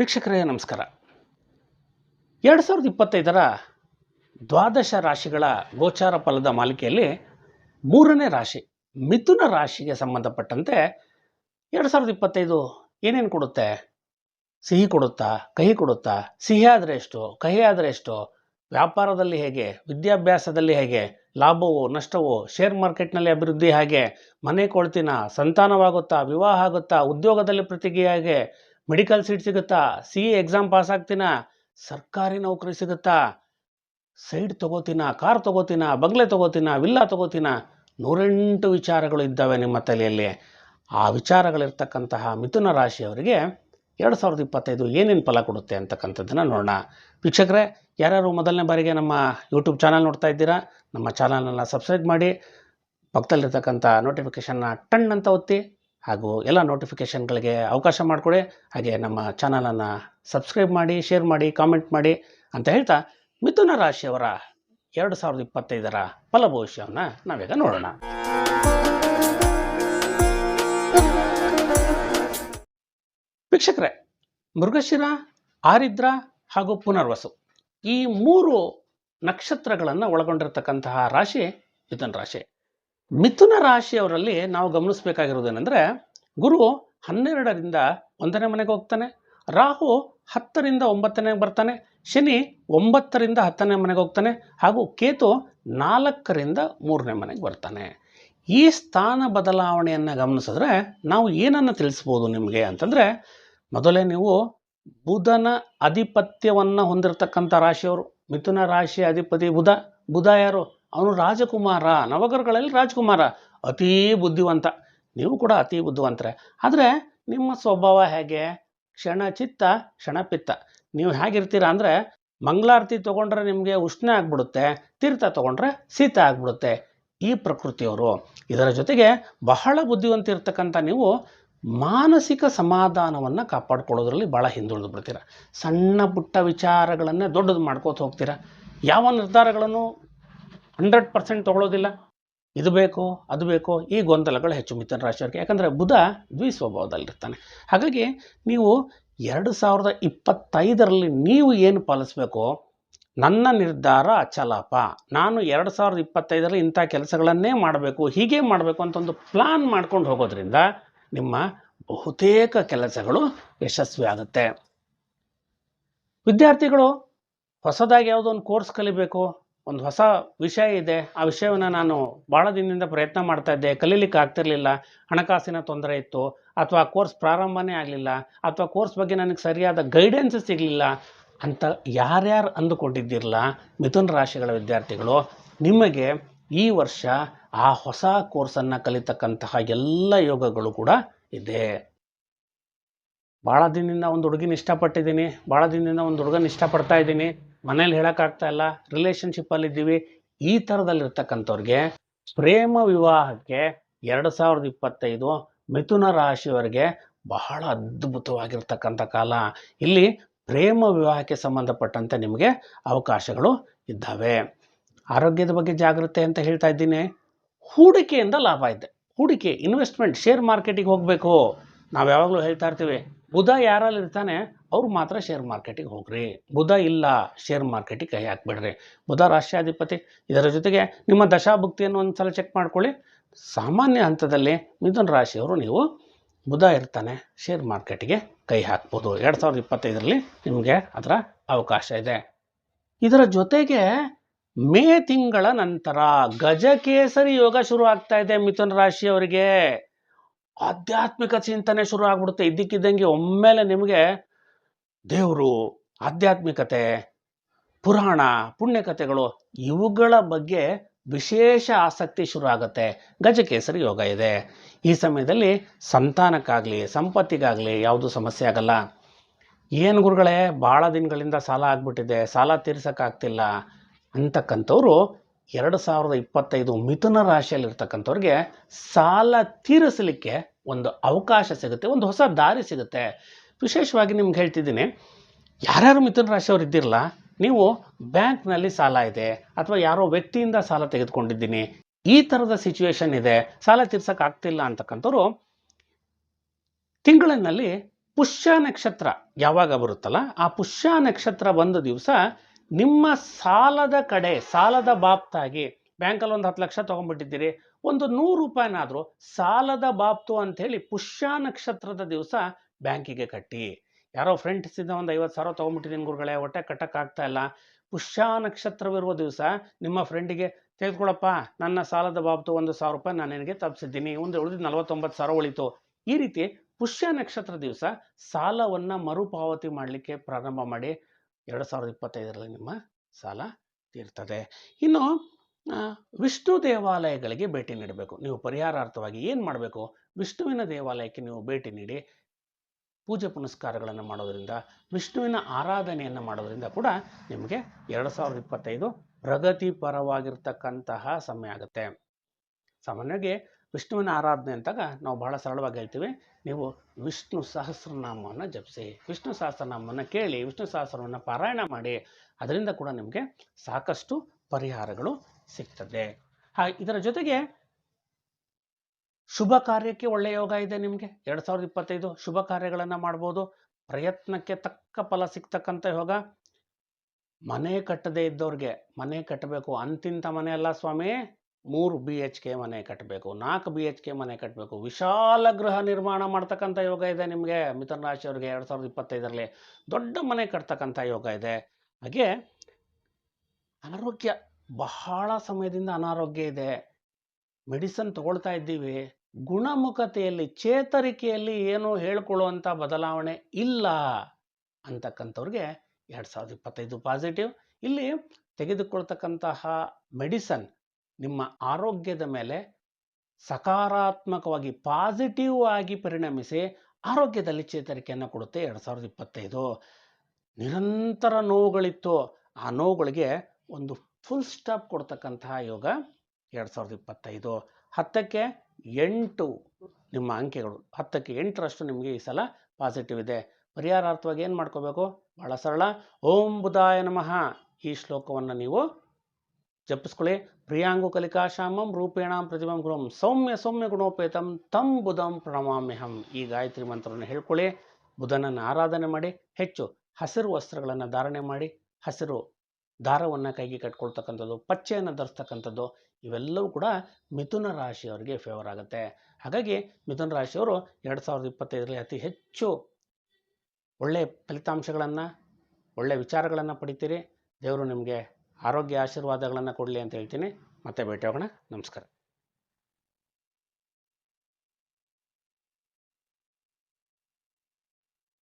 ವೀಕ್ಷಕರೇ, ನಮಸ್ಕಾರ. ಎರಡು ಸಾವಿರದ ಇಪ್ಪತ್ತೈದರ ದ್ವಾದಶ ರಾಶಿಗಳ ಗೋಚಾರ ಫಲದ ಮಾಲಿಕೆಯಲ್ಲಿ ಮೂರನೇ ರಾಶಿ, ಮಿಥುನ ರಾಶಿಗೆ ಸಂಬಂಧಪಟ್ಟಂತೆ ಎರಡು ಸಾವಿರದ ಇಪ್ಪತ್ತೈದು ಏನೇನು ಕೊಡುತ್ತೆ? ಸಿಹಿ ಕೊಡುತ್ತಾ? ಕಹಿ ಕೊಡುತ್ತಾ? ಸಿಹಿ ಆದರೆ ಎಷ್ಟು? ಕಹಿ ಆದರೆ ಎಷ್ಟು? ವ್ಯಾಪಾರದಲ್ಲಿ ಹೇಗೆ? ವಿದ್ಯಾಭ್ಯಾಸದಲ್ಲಿ ಹೇಗೆ? ಲಾಭವೋ, ನಷ್ಟವೋ? ಶೇರ್ ಮಾರ್ಕೆಟ್ನಲ್ಲಿ ಅಭಿವೃದ್ಧಿ ಹಾಗೆ? ಮನೆ, ಕೊಳ್ತಿನ ಸಂತಾನವಾಗುತ್ತಾ, ವಿವಾಹ ಆಗುತ್ತಾ, ಉದ್ಯೋಗದಲ್ಲಿ ಪ್ರತಿಕ್ರಿಯೆ ಮೆಡಿಕಲ್ ಸೀಟ್ ಸಿಗುತ್ತಾ? ಸಿ ಎ ಎಕ್ಸಾಮ್ ಪಾಸ್ ಆಗ್ತೀನ? ಸರ್ಕಾರಿ ನೌಕರಿ ಸಿಗುತ್ತಾ? ಸೈಡ್ ತಗೋತೀನ? ಕಾರ್ ತಗೋತೀನ? ಬಂಗ್ಲೆ ತಗೋತೀನ? ವಿಲ್ಲಾ ತಗೋತೀನ? ನೂರೆಂಟು ವಿಚಾರಗಳು ಇದ್ದಾವೆ ನಿಮ್ಮ ತಲೆಯಲ್ಲಿ. ಆ ವಿಚಾರಗಳಿರ್ತಕ್ಕಂತಹ ಮಿಥುನ ರಾಶಿಯವರಿಗೆ ಎರಡು ಸಾವಿರದ ಇಪ್ಪತ್ತೈದು ಏನೇನು ಫಲ ಕೊಡುತ್ತೆ ಅಂತಕ್ಕಂಥದ್ದನ್ನು ನೋಡೋಣ. ವೀಕ್ಷಕರೇ, ಯಾರ್ಯಾರು ಮೊದಲನೇ ಬಾರಿಗೆ ನಮ್ಮ ಯೂಟ್ಯೂಬ್ ಚಾನಲ್ ನೋಡ್ತಾ ಇದ್ದೀರಾ, ನಮ್ಮ ಚಾನಲನ್ನು ಸಬ್ಸ್ಕ್ರೈಬ್ ಮಾಡಿ, ಪಕ್ಕದಲ್ಲಿರ್ತಕ್ಕಂಥ ನೋಟಿಫಿಕೇಷನ್ನ ಟಣ್ ಅಂತ ಒತ್ತಿ ಹಾಗೂ ಎಲ್ಲ ನೋಟಿಫಿಕೇಷನ್ಗಳಿಗೆ ಅವಕಾಶ ಮಾಡಿಕೊಡಿ. ಹಾಗೆ ನಮ್ಮ ಚಾನಲನ್ನು ಸಬ್ಸ್ಕ್ರೈಬ್ ಮಾಡಿ ಶೇರ್ ಮಾಡಿ ಕಾಮೆಂಟ್ ಮಾಡಿ ಅಂತ ಹೇಳ್ತಾ ಮಿಥುನ ರಾಶಿಯವರ ಎರಡು ಸಾವಿರದ ಇಪ್ಪತ್ತೈದರ ಫಲಭವಿಷ್ಯವನ್ನು ನಾವೀಗ ನೋಡೋಣ. ವೀಕ್ಷಕರೇ, ಮೃಗಶಿರ, ಆರಿದ್ರ ಹಾಗೂ ಪುನರ್ವಸು ಈ ಮೂರು ನಕ್ಷತ್ರಗಳನ್ನು ಒಳಗೊಂಡಿರತಕ್ಕಂತಹ ರಾಶಿ ಮಿಥುನ ರಾಶಿ. ಮಿಥುನ ರಾಶಿಯವರಲ್ಲಿ ನಾವು ಗಮನಿಸಬೇಕಾಗಿರೋದೇನೆಂದರೆ, ಗುರು ಹನ್ನೆರಡರಿಂದ ಒಂದನೇ ಮನೆಗೆ ಹೋಗ್ತಾನೆ, ರಾಹು ಹತ್ತರಿಂದ ಒಂಬತ್ತನೇ ಬರ್ತಾನೆ, ಶನಿ ಒಂಬತ್ತರಿಂದ ಹತ್ತನೇ ಮನೆಗೆ ಹೋಗ್ತಾನೆ, ಹಾಗೂ ಕೇತು ನಾಲ್ಕರಿಂದ ಮೂರನೇ ಮನೆಗೆ ಬರ್ತಾನೆ. ಈ ಸ್ಥಾನ ಬದಲಾವಣೆಯನ್ನು ಗಮನಿಸಿದ್ರೆ ನಾವು ಏನನ್ನು ತಿಳಿಸ್ಬೋದು ನಿಮಗೆ ಅಂತಂದರೆ, ಮೊದಲೇ ನೀವು ಬುಧನ ಆಧಿಪತ್ಯವನ್ನು ಹೊಂದಿರತಕ್ಕಂಥ ರಾಶಿಯವರು, ಮಿಥುನ ರಾಶಿ ಅಧಿಪತಿ ಬುಧ ಬುಧ ಯಾರು? ಅವನು ರಾಜಕುಮಾರ ನವಗರಗಳಲ್ಲಿ ರಾಜಕುಮಾರ. ಅತೀ ಬುದ್ಧಿವಂತ. ನೀವು ಕೂಡ ಅತಿ ಬುದ್ಧಿವಂತರೆ. ಆದರೆ ನಿಮ್ಮ ಸ್ವಭಾವ ಹೇಗೆ? ಕ್ಷಣಚಿತ್ತ ಕ್ಷಣಪಿತ್ತ ನೀವು ಹೇಗಿರ್ತೀರಾ ಅಂದರೆ ಮಂಗಳಾರತಿ ತೊಗೊಂಡ್ರೆ ನಿಮಗೆ ಉಷ್ಣ ಆಗ್ಬಿಡುತ್ತೆ, ತೀರ್ಥ ತೊಗೊಂಡ್ರೆ ಶೀತ ಆಗ್ಬಿಡುತ್ತೆ ಈ ಪ್ರಕೃತಿಯವರು. ಇದರ ಜೊತೆಗೆ ಬಹಳ ಬುದ್ಧಿವಂತ ಇರ್ತಕ್ಕಂಥ ನೀವು ಮಾನಸಿಕ ಸಮಾಧಾನವನ್ನು ಕಾಪಾಡ್ಕೊಳ್ಳೋದ್ರಲ್ಲಿ ಭಾಳ ಹಿಂದುಳಿದು ಬಿಡ್ತೀರ. ಸಣ್ಣ ಪುಟ್ಟ ವಿಚಾರಗಳನ್ನೇ ದೊಡ್ಡದು ಮಾಡ್ಕೋತ ಹೋಗ್ತೀರ. ಯಾವ ನಿರ್ಧಾರಗಳನ್ನು ಹಂಡ್ರೆಡ್ ಪರ್ಸೆಂಟ್ ತೊಗೊಳ್ಳೋದಿಲ್ಲ. ಇದು ಬೇಕೋ, ಅದು ಬೇಕೋ, ಈ ಗೊಂದಲಗಳು ಹೆಚ್ಚು ಮಿಥುನ ರಾಶಿಯವರಿಗೆ. ಯಾಕಂದರೆ ಬುಧ ದ್ವಿ ಸ್ವಭಾವದಲ್ಲಿರ್ತಾನೆ. ಹಾಗಾಗಿ ನೀವು ಎರಡು ಸಾವಿರದ ಇಪ್ಪತ್ತೈದರಲ್ಲಿ ನೀವು ಏನು ಪಾಲಿಸಬೇಕು, ನನ್ನ ನಿರ್ಧಾರ ಅಚಲಪ. ನಾನು ಎರಡು ಸಾವಿರದ ಇಪ್ಪತ್ತೈದರಲ್ಲಿ ಇಂಥ ಕೆಲಸಗಳನ್ನೇ ಮಾಡಬೇಕು, ಹೀಗೆ ಮಾಡಬೇಕು ಅಂತ ಒಂದು ಪ್ಲಾನ್ ಮಾಡ್ಕೊಂಡು ಹೋಗೋದ್ರಿಂದ ನಿಮ್ಮ ಬಹುತೇಕ ಕೆಲಸಗಳು ಯಶಸ್ವಿ ಆಗುತ್ತೆ. ವಿದ್ಯಾರ್ಥಿಗಳು, ಹೊಸದಾಗಿ ಯಾವುದೋ ಒಂದು ಕೋರ್ಸ್ ಕಲಿಬೇಕು. ಒಂದು ಹೊಸ ವಿಷಯ ಇದೆ. ಆ ವಿಷಯವನ್ನು ನಾನು ಭಾಳ ದಿನದಿಂದ ಪ್ರಯತ್ನ ಮಾಡ್ತಾ ಇದ್ದೆ. ಕಲೀಲಿಕ್ಕೆ ಆಗ್ತಿರ್ಲಿಲ್ಲ. ಹಣಕಾಸಿನ ತೊಂದರೆ ಇತ್ತು. ಅಥವಾ ಕೋರ್ಸ್ ಪ್ರಾರಂಭನೇ ಆಗಲಿಲ್ಲ. ಅಥವಾ ಕೋರ್ಸ್ ಬಗ್ಗೆ ನನಗೆ ಸರಿಯಾದ ಗೈಡೆನ್ಸ್ ಸಿಗಲಿಲ್ಲ ಅಂತ ಯಾರ್ಯಾರು ಅಂದುಕೊಂಡಿದ್ದಿರಲ್ಲ ಮಿಥುನ ರಾಶಿಗಳ ವಿದ್ಯಾರ್ಥಿಗಳು, ನಿಮಗೆ ಈ ವರ್ಷ ಆ ಹೊಸ ಕೋರ್ಸನ್ನು ಕಲಿತಕ್ಕಂತಹ ಎಲ್ಲ ಯೋಗಗಳು ಕೂಡ ಇದೆ. ಭಾಳ ದಿನದಿಂದ ಒಂದು ಹುಡುಗಿನ ಇಷ್ಟಪಟ್ಟಿದ್ದೀನಿ. ಭಾಳ ದಿನದಿಂದ ಒಂದು ಹುಡುಗನ ಇಷ್ಟಪಡ್ತಾ ಇದ್ದೀನಿ. ಮನೇಲಿ ಹೇಳೋಕ್ಕಾಗ್ತಾ ಇಲ್ಲ ರಿಲೇಷನ್ಶಿಪ್ಪಲ್ಲಿದ್ದೀವಿ ಈ ಥರದಲ್ಲಿರ್ತಕ್ಕಂಥವ್ರಿಗೆ ಪ್ರೇಮ ವಿವಾಹಕ್ಕೆ ಎರಡು ಸಾವಿರದ ಇಪ್ಪತ್ತೈದು ಮಿಥುನ ರಾಶಿಯವರಿಗೆ ಬಹಳ ಅದ್ಭುತವಾಗಿರ್ತಕ್ಕಂಥ ಕಾಲ. ಇಲ್ಲಿ ಪ್ರೇಮ ವಿವಾಹಕ್ಕೆ ಸಂಬಂಧಪಟ್ಟಂತೆ ನಿಮಗೆ ಅವಕಾಶಗಳು ಇದ್ದಾವೆ. ಆರೋಗ್ಯದ ಬಗ್ಗೆ ಜಾಗೃತೆ ಅಂತ ಹೇಳ್ತಾ ಇದ್ದೀನಿ. ಹೂಡಿಕೆಯಿಂದ ಲಾಭ ಇದೆ. ಹೂಡಿಕೆ ಇನ್ವೆಸ್ಟ್ಮೆಂಟ್ ಶೇರ್ ಮಾರ್ಕೆಟಿಗೆ ಹೋಗಬೇಕು. ನಾವು ಯಾವಾಗಲೂ ಹೇಳ್ತಾ ಇರ್ತೀವಿ, ಬುಧ ಯಾರಲ್ಲಿ ಇರ್ತಾನೆ ಅವ್ರು ಮಾತ್ರ ಶೇರ್ ಮಾರ್ಕೆಟಿಗೆ ಹೋಗ್ರಿ. ಬುಧ ಇಲ್ಲ ಶೇರ್ ಮಾರ್ಕೆಟಿಗೆ ಕೈ ಹಾಕ್ಬಿಡ್ರಿ. ಬುಧ ರಾಷ್ಟ್ರಾಧಿಪತಿ, ಇದರ ಜೊತೆಗೆ ನಿಮ್ಮ ದಶಾಭುಕ್ತಿಯನ್ನು ಒಂದು ಸಲ ಚೆಕ್ ಮಾಡ್ಕೊಳ್ಳಿ. ಸಾಮಾನ್ಯ ಹಂತದಲ್ಲಿ ಮಿಥುನ ರಾಶಿಯವರು ನೀವು ಬುಧ ಇರ್ತಾನೆ ಶೇರ್ ಮಾರ್ಕೆಟಿಗೆ ಕೈ ಹಾಕ್ಬೋದು. ಎರಡು ಸಾವಿರದ ಇಪ್ಪತ್ತೈದರಲ್ಲಿ ನಿಮಗೆ ಅದರ ಅವಕಾಶ ಇದೆ. ಇದರ ಜೊತೆಗೆ ಮೇ ತಿಂಗಳ ನಂತರ ಗಜಕೇಸರಿ ಯೋಗ ಶುರು ಆಗ್ತಾ ಇದೆ ಮಿಥುನ ರಾಶಿಯವರಿಗೆ. ಆಧ್ಯಾತ್ಮಿಕ ಚಿಂತನೆ ಶುರು ಆಗ್ಬಿಡುತ್ತೆ. ಇದ್ದಕ್ಕಿದ್ದಂಗೆ ಒಮ್ಮೆಲೆ ನಿಮಗೆ ದೇವರು, ಆಧ್ಯಾತ್ಮಿಕತೆ, ಪುರಾಣ ಪುಣ್ಯಕಥೆಗಳು ಇವುಗಳ ಬಗ್ಗೆ ವಿಶೇಷ ಆಸಕ್ತಿ ಶುರು ಆಗುತ್ತೆ ಗಜಕೇಸರಿ ಯೋಗ ಇದೆ. ಈ ಸಮಯದಲ್ಲಿ ಸಂತಾನಕ್ಕಾಗಲಿ, ಸಂಪತ್ತಿಗಾಗಲಿ ಯಾವುದು ಸಮಸ್ಯೆ ಆಗಲ್ಲ. ಏನು ಗುರುಗಳೇ ಭಾಳ ದಿನಗಳಿಂದ ಸಾಲ ಆಗ್ಬಿಟ್ಟಿದೆ, ಸಾಲ ತೀರ್ಸೋಕ್ಕಾಗ್ತಿಲ್ಲ ಅಂತಕ್ಕಂಥವ್ರು ಎರಡು ಸಾವಿರದ ಇಪ್ಪತ್ತೈದು ಮಿಥುನ ರಾಶಿಯಲ್ಲಿರ್ತಕ್ಕಂಥವ್ರಿಗೆ ಸಾಲ ತೀರಿಸಲಿಕ್ಕೆ ಒಂದು ಅವಕಾಶ ಸಿಗುತ್ತೆ, ಒಂದು ಹೊಸ ದಾರಿ ಸಿಗುತ್ತೆ. ವಿಶೇಷವಾಗಿ ನಿಮ್ಗೆ ಹೇಳ್ತಿದ್ದೀನಿ, ಯಾರ್ಯಾರು ಮಿಥುನ ರಾಶಿಯವ್ರು ಇದ್ದಿರಲ್ಲ, ನೀವು ಬ್ಯಾಂಕ್ನಲ್ಲಿ ಸಾಲ ಇದೆ, ಅಥವಾ ಯಾರೋ ವ್ಯಕ್ತಿಯಿಂದ ಸಾಲ ತೆಗೆದುಕೊಂಡಿದ್ದೀನಿ, ಈ ಥರದ ಸಿಚುವೇಶನ್ ಇದೆ, ಸಾಲ ತೀರ್ಸೋಕೆ ಆಗ್ತಿಲ್ಲ ಅಂತಕ್ಕಂಥವ್ರು ತಿಂಗಳಿನಲ್ಲಿ ಪುಷ್ಯ ನಕ್ಷತ್ರ ಯಾವಾಗ ಬರುತ್ತಲ್ಲ, ಆ ಪುಷ್ಯ ನಕ್ಷತ್ರ ಬಂದ ದಿವಸ ನಿಮ್ಮ ಸಾಲದ ಕಡೆ, ಸಾಲದ ಬಾಪ್ತಾಗಿ, ಬ್ಯಾಂಕಲ್ಲಿ ಒಂದು ಹತ್ತು ಲಕ್ಷ ತೊಗೊಂಡ್ಬಿಟ್ಟಿದ್ದೀರಿ, ಒಂದು ನೂರು ರೂಪಾಯಿನಾದರೂ ಸಾಲದ ಬಾಪ್ತು ಅಂಥೇಳಿ ಪುಷ್ಯ ನಕ್ಷತ್ರದ ದಿವಸ ಬ್ಯಾಂಕಿಗೆ ಕಟ್ಟಿ. ಯಾರೋ ಫ್ರೆಂಡ್ಸ್ ಇದ್ದ ಒಂದು ಐವತ್ತು ಸಾವಿರ ತೊಗೊಂಬಿಟ್ಟಿದ್ದೀನಿ ಗುರುಗಳೇ, ಹೊಟ್ಟೆ ಕಟ್ಟಕ್ಕಾಗ್ತಾ ಇಲ್ಲ. ಪುಷ್ಯ ನಕ್ಷತ್ರವಿರುವ ದಿವಸ ನಿಮ್ಮ ಫ್ರೆಂಡಿಗೆ, ತೆಗೆದುಕೊಳ್ಳಪ್ಪ, ನನ್ನ ಸಾಲದ ಬಾಬ್ತು ಒಂದು ಸಾವಿರ ರೂಪಾಯಿ ನಾನು ನಿನಗೆ ತಪ್ಪಿಸಿದ್ದೀನಿ ಒಂದು ಉಳಿದ ನಲವತ್ತೊಂಬತ್ತು ಸಾವಿರ ಉಳಿತು. ಈ ರೀತಿ ಪುಷ್ಯ ನಕ್ಷತ್ರ ದಿವಸ ಸಾಲವನ್ನು ಮರುಪಾವತಿ ಮಾಡಲಿಕ್ಕೆ ಪ್ರಾರಂಭ ಮಾಡಿ ಎರಡು ಸಾವಿರದ ಇಪ್ಪತ್ತೈದರಲ್ಲಿ ನಿಮ್ಮ ಸಾಲ ತೀರ್ತದೆ. ಇನ್ನು ವಿಷ್ಣು ದೇವಾಲಯಗಳಿಗೆ ಭೇಟಿ ನೀಡಬೇಕು. ನೀವು ಪರಿಹಾರಾರ್ಥವಾಗಿ ಏನು ಮಾಡಬೇಕು? ವಿಷ್ಣುವಿನ ದೇವಾಲಯಕ್ಕೆ ನೀವು ಭೇಟಿ ನೀಡಿ ಪೂಜೆ ಪುನಸ್ಕಾರಗಳನ್ನು ಮಾಡೋದರಿಂದ, ವಿಷ್ಣುವಿನ ಆರಾಧನೆಯನ್ನು ಮಾಡೋದರಿಂದ ಕೂಡ ನಿಮಗೆ ಎರಡು ಸಾವಿರದ ಇಪ್ಪತ್ತೈದು ಪ್ರಗತಿಪರವಾಗಿರ್ತಕ್ಕಂತಹ ಸಮಯ ಆಗುತ್ತೆ. ಸಾಮಾನ್ಯವಾಗಿ ವಿಷ್ಣುವಿನ ಆರಾಧನೆ ಅಂತಾಗ ನಾವು ಬಹಳ ಸರಳವಾಗಿ ಹೇಳ್ತೀವಿ, ನೀವು ವಿಷ್ಣು ಸಹಸ್ರನಾಮವನ್ನು ಜಪಿಸಿ, ವಿಷ್ಣು ಸಹಸ್ರನಾಮವನ್ನು ಕೇಳಿ, ವಿಷ್ಣು ಸಹಸ್ರವನ್ನು ಪಾರಾಯಣ ಮಾಡಿ, ಅದರಿಂದ ಕೂಡ ನಿಮಗೆ ಸಾಕಷ್ಟು ಪರಿಹಾರಗಳು ಸಿಗ್ತದೆ. ಇದರ ಜೊತೆಗೆ ಶುಭ ಕಾರ್ಯಕ್ಕೆ ಒಳ್ಳೆಯ ಯೋಗ ಇದೆ ನಿಮಗೆ? ಎರಡು ಸಾವಿರದ ಇಪ್ಪತ್ತೈದು ಶುಭ ಕಾರ್ಯಗಳನ್ನು ಮಾಡ್ಬೋದು. ಪ್ರಯತ್ನಕ್ಕೆ ತಕ್ಕ ಫಲ ಸಿಗ್ತಕ್ಕಂಥ ಯೋಗ. ಮನೆ ಕಟ್ಟದೇ ಇದ್ದವ್ರಿಗೆ ಮನೆ ಕಟ್ಟಬೇಕು. ಅಂತಿಂತ ಮನೆ ಅಲ್ಲ ಸ್ವಾಮಿ, ಮೂರು ಬಿ ಎಚ್ ಕೆ ಮನೆ ಕಟ್ಟಬೇಕು, ನಾಲ್ಕು ಬಿ ಎಚ್ ಕೆ ಮನೆ ಕಟ್ಟಬೇಕು. ವಿಶಾಲ ಗೃಹ ನಿರ್ಮಾಣ ಮಾಡ್ತಕ್ಕಂಥ ಯೋಗ ಇದೆ ನಿಮಗೆ. ಮಿಥುನ ರಾಶಿಯವರಿಗೆ ಎರಡು ಸಾವಿರದ ಇಪ್ಪತ್ತೈದರಲ್ಲಿ ದೊಡ್ಡ ಮನೆ ಕಟ್ತಕ್ಕಂಥ ಯೋಗ ಇದೆ. ಹಾಗೆ ಅನಾರೋಗ್ಯ ಬಹಳ ಸಮಯದಿಂದ ಅನಾರೋಗ್ಯ ಇದೆ. ಮೆಡಿಸನ್ ತಗೊಳ್ತಾ ಇದ್ದೀವಿ. ಗುಣಮುಖತೆಯಲ್ಲಿ, ಚೇತರಿಕೆಯಲ್ಲಿ ಏನು ಹೇಳ್ಕೊಳ್ಳುವಂಥ ಬದಲಾವಣೆ ಇಲ್ಲ ಅಂತಕ್ಕಂಥವ್ರಿಗೆ ಎರಡು ಸಾವಿರದ ಇಪ್ಪತ್ತೈದು ಪಾಸಿಟಿವ್ ಇಲ್ಲಿ ತೆಗೆದುಕೊಳ್ತಕ್ಕಂತಹ ಮೆಡಿಸನ್ ನಿಮ್ಮ ಆರೋಗ್ಯದ ಮೇಲೆ ಸಕಾರಾತ್ಮಕವಾಗಿ ಪಾಸಿಟಿವ್ ಆಗಿ ಪರಿಣಮಿಸಿ ಆರೋಗ್ಯದಲ್ಲಿ ಚೇತರಿಕೆಯನ್ನು ಕೊಡುತ್ತೆ ಎರಡು ಸಾವಿರದ ಇಪ್ಪತ್ತೈದು. ನಿರಂತರ ನೋವುಗಳಿತ್ತು. ಆ ನೋವುಗಳಿಗೆ ಒಂದು ಫುಲ್ ಸ್ಟಾಪ್ ಕೊಡ್ತಕ್ಕಂತಹ ಯೋಗ ಎರಡು ಸಾವಿರದ ಇಪ್ಪತ್ತೈದು. ಹತ್ತಕ್ಕೆ ಎಂಟು ನಿಮ್ಮ ಅಂಕೆಗಳು, ಹತ್ತಕ್ಕೆ ಎಂಟರಷ್ಟು ನಿಮಗೆ ಈ ಸಲ ಪಾಸಿಟಿವ್ ಇದೆ. ಪರಿಹಾರಾರ್ಥವಾಗಿ ಏನು ಮಾಡ್ಕೋಬೇಕು? ಭಾಳ ಸರಳ. ಓಂ ಬುಧಾಯ ನಮಃ. ಈ ಶ್ಲೋಕವನ್ನು ನೀವು ಜಪಿಸ್ಕೊಳ್ಳಿ. ಪ್ರಿಯಾಂಗು ಕಲಿಕಾಶಾಮಂ ರೂಪೇಣಾಂ ಪ್ರತಿಮಂ ಗುರುಂ ಸೌಮ್ಯ ಸೌಮ್ಯ ಗುಣೋಪೇತಂ ತಂ ಬುಧಂ ಪ್ರಣಮಾಮ್ಯಹಂ. ಈ ಗಾಯತ್ರಿ ಮಂತ್ರವನ್ನು ಹೇಳ್ಕೊಳ್ಳಿ. ಬುಧನನ್ನು ಆರಾಧನೆ ಮಾಡಿ. ಹೆಚ್ಚು ಹಸಿರು ವಸ್ತ್ರಗಳನ್ನು ಧಾರಣೆ ಮಾಡಿ. ಹಸಿರು ದಾರವನ್ನು ಕೈಗೆ ಕಟ್ಕೊಳ್ತಕ್ಕಂಥದ್ದು, ಪಚ್ಚೆಯನ್ನು ಧರಿಸ್ತಕ್ಕಂಥದ್ದು ಇವೆಲ್ಲವೂ ಕೂಡ ಮಿಥುನ ರಾಶಿಯವರಿಗೆ ಫೇವರ್ ಆಗುತ್ತೆ. ಹಾಗಾಗಿ ಮಿಥುನ ರಾಶಿಯವರು ಎರಡು ಸಾವಿರದ ಇಪ್ಪತ್ತೈದರಲ್ಲಿ ಅತಿ ಹೆಚ್ಚು ಒಳ್ಳೆಯ ಫಲಿತಾಂಶಗಳನ್ನು ಒಳ್ಳೆಯ ವಿಚಾರಗಳನ್ನು ಪಡಿತೀರಿ. ದೇವರು ನಿಮಗೆ ಆರೋಗ್ಯ ಆಶೀರ್ವಾದಗಳನ್ನು ಕೊಡಲಿ ಅಂತ ಹೇಳ್ತೀನಿ. ಮತ್ತೆ ಭೇಟಿ ಹೋಗೋಣ ನಮಸ್ಕಾರ.